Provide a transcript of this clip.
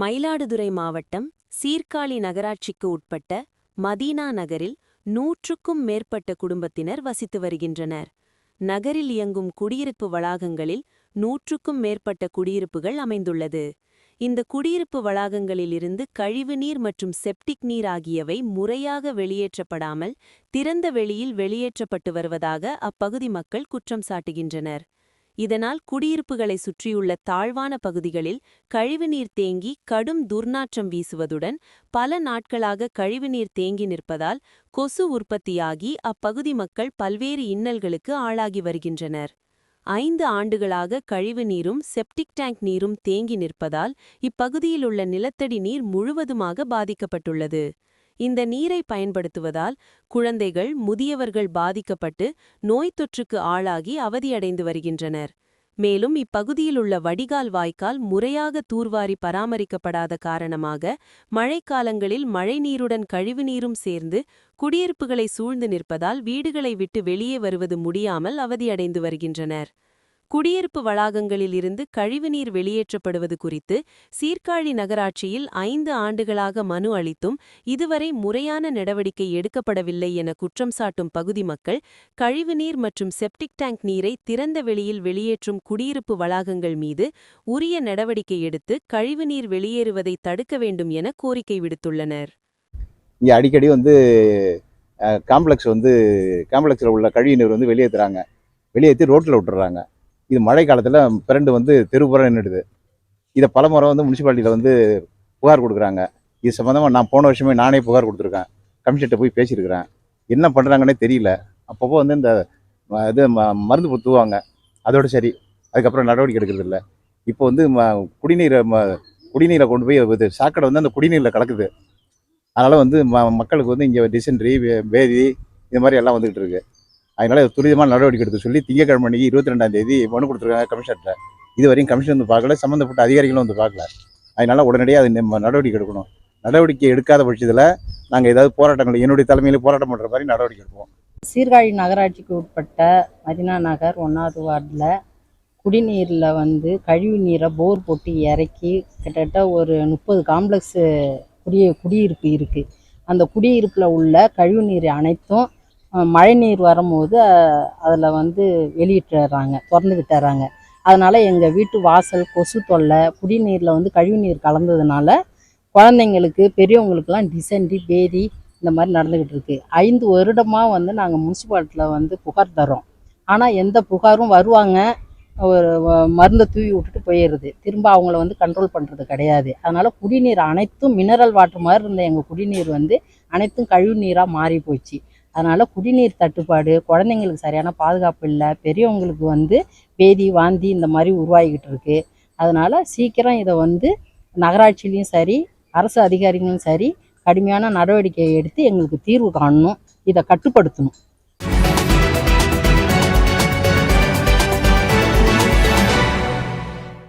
மயிலாடுதுறை மாவட்டம் சீர்காழி நகராட்சிக்கு உட்பட்ட மதீனா நகரில் நூற்றுக்கும் மேற்பட்ட குடும்பத்தினர் வசித்து வருகின்றனர். நகரில் இயங்கும் குடியிருப்பு வளாகங்களில் நூற்றுக்கும் மேற்பட்ட குடியிருப்புகள் அமைந்துள்ளது. இந்த குடியிருப்பு வளாகங்களிலிருந்து கழிவுநீர் மற்றும் செப்டிக் நீர் ஆகியவை முறையாக வெளியேற்றப்படாமல் திறந்த வெளியில் வெளியேற்றப்பட்டு வருவதாக அப்பகுதி மக்கள் குற்றம் சாட்டுகின்றனர். இதனால் குடியிருப்புகளை சுற்றியுள்ள தாழ்வான பகுதிகளில் கழிவுநீர் தேங்கி கடும் துர்நாற்றம் வீசுவதுடன் பல நாட்களாக கழிவுநீர் தேங்கி நிற்பதால் கொசு உற்பத்தியாகி அப்பகுதி மக்கள் பல்வேறு இன்னல்களுக்கு ஆளாகி வருகின்றனர். ஐந்து ஆண்டுகளாக கழிவு நீரும் செப்டிக் டேங்க் நீரும் தேங்கி நிற்பதால் இப்பகுதியில் உள்ள நிலத்தடி நீர் முழுவதுமாக பாதிக்கப்பட்டுள்ளது. இந்த நீரை பயன்படுத்துவதால் குழந்தைகள் முதியவர்கள் பாதிக்கப்பட்டு நோய் தொற்றுக்கு ஆளாகி அவதியடைந்து வருகின்றனர். மேலும் இப்பகுதியில் உள்ள வடிகால் வாய்க்கால் முறையாக தூர்வாரி பராமரிக்கப்படாத காரணமாக மழைக்காலங்களில் மழைநீருடன் கழிவுநீரும் சேர்ந்து குடியிருப்புகளை சூழ்ந்து நிற்பதால் வீடுகளை விட்டு வெளியே வருவது முடியாமல் அவதியடைந்து வருகின்றனர். குடியிருப்பு வளாகங்களில் இருந்து கழிவுநீர் வெளியேற்றப்படுவது குறித்து சீர்காழி நகராட்சியில் ஐந்து ஆண்டுகளாக மனு அளித்தும் இதுவரை முறையான நடவடிக்கை எடுக்கப்படவில்லை என குற்றம் சாட்டும் பகுதி மக்கள் கழிவுநீர் மற்றும் செப்டிக் டேங்க் நீரை திறந்த வெளியில் வெளியேற்றும் குடியிருப்பு வளாகங்கள் மீது உரிய நடவடிக்கை எடுத்து கழிவுநீர் வெளியேறுவதை தடுக்க வேண்டும் என கோரிக்கை விடுத்துள்ளனர். இங்கே அடிக்கடி வந்து காம்ப்ளெக்ஸ் வந்து காம்ப்ளெக்ஸில் உள்ள கழிவுநீர் வந்து வெளியேற்றுறாங்க வெளியேற்றி ரோட்டில் விட்டுறாங்க. இது மழை காலத்தில் பிரண்டு வந்து தெருப்புறம் நின்றுடுது இதை பலமுறை வந்து முனிசிபாலிட்டியில் வந்து புகார் கொடுக்குறாங்க. இது சம்மந்தமாக நான் போன வருஷமே நானே புகார் கொடுத்துருக்கேன். கமிஷன்கிட்ட போய் பேசியிருக்கிறேன். என்ன பண்ணுறாங்கன்னே தெரியல. அப்பப்போ வந்து இந்த இது ம- மருந்து தூவாங்க. அதோட சரி. அதுக்கப்புறம் நடவடிக்கை எடுக்கிறது இல்லை. இப்போ வந்து ம குடிநீரை ம குடிநீரை கொண்டு போய் இது சாக்கடை வந்து அந்த குடிநீரில் கலக்குது. அதனால் வந்து ம மக்களுக்கு வந்து இங்கே டிசென்ட்ரி பேதி இது மாதிரி எல்லாம் வந்துக்கிட்டு இருக்குது அதனால துரிதமாக நடவடிக்கை எடுக்க சொல்லி திங்கக்கிழமை அன்னைக்கு இருபத்தி ரெண்டாம் தேதி மனு கொடுத்துருக்காங்க கமிஷனர்கிட்ட. இது வரையும் கமிஷன் வந்து பார்க்கல சம்மந்தப்பட்ட அதிகாரிகளும் வந்து பார்க்கல. அதனால உடனடியாக அது நடவடிக்கை எடுக்கணும். நடவடிக்கை எடுக்காத பட்சத்தில் நாங்கள் ஏதாவது போராட்டங்கள் என்னுடைய தலைமையில் போராட்டம் பண்ணுற மாதிரி நடவடிக்கை எடுப்போம். சீர்காழி நகராட்சிக்கு உட்பட்ட மதினா நகர் ஒன்றாவது வார்டில் குடிநீரில் வந்து கழிவு நீரை போர் போட்டு இறக்கி கிட்டத்தட்ட ஒரு முப்பது காம்ப்ளெக்ஸு குடி குடியிருப்பு இருக்குது அந்த குடியிருப்பில் உள்ள கழிவு நீர் அனைத்தும் மழை மழைநீர் வரும்போது அதில் வந்து வெளியிட்டுறாங்க திறந்து விட்டுறாங்க. அதனால் எங்கள் வீட்டு வாசல் கொசு தொல்லை குடிநீரில் வந்து கழிவு நீர் கலந்ததுனால குழந்தைங்களுக்கு பெரியவங்களுக்கெல்லாம் டிசென்ட்ரி பேதி இந்த மாதிரி நடந்துக்கிட்டு இருக்குது ஐந்து வருடமாக வந்து நாங்கள் முனிசிபாலிட்டியில் வந்து புகார் தரோம் ஆனால் எந்த புகாரும் வருவாங்க ஒரு மருந்தை தூவி விட்டுட்டு போயிடுது திரும்ப அவங்கள வந்து கண்ட்ரோல் பண்ணுறது கிடையாது. அதனால் குடிநீர் அனைத்தும் மினரல் வாட்டர் மாதிரி இருந்த எங்கள் குடிநீர் வந்து அனைத்தும் கழிவு நீராக மாறி போச்சு. அதனால் குடிநீர் தட்டுப்பாடு குழந்தைங்களுக்கு சரியான பாதுகாப்பு இல்லை பெரியவங்களுக்கு வந்து பேதி வாந்தி இந்த மாதிரி உருவாகிக்கிட்டு இருக்கு. அதனால் சீக்கிரம் இதை வந்து நகராட்சியிலையும் சரி அரசு அதிகாரிகளும் சரி கடுமையான நடவடிக்கை எடுத்து எங்களுக்கு தீர்வு காணணும் இதை கட்டுப்படுத்தணும்.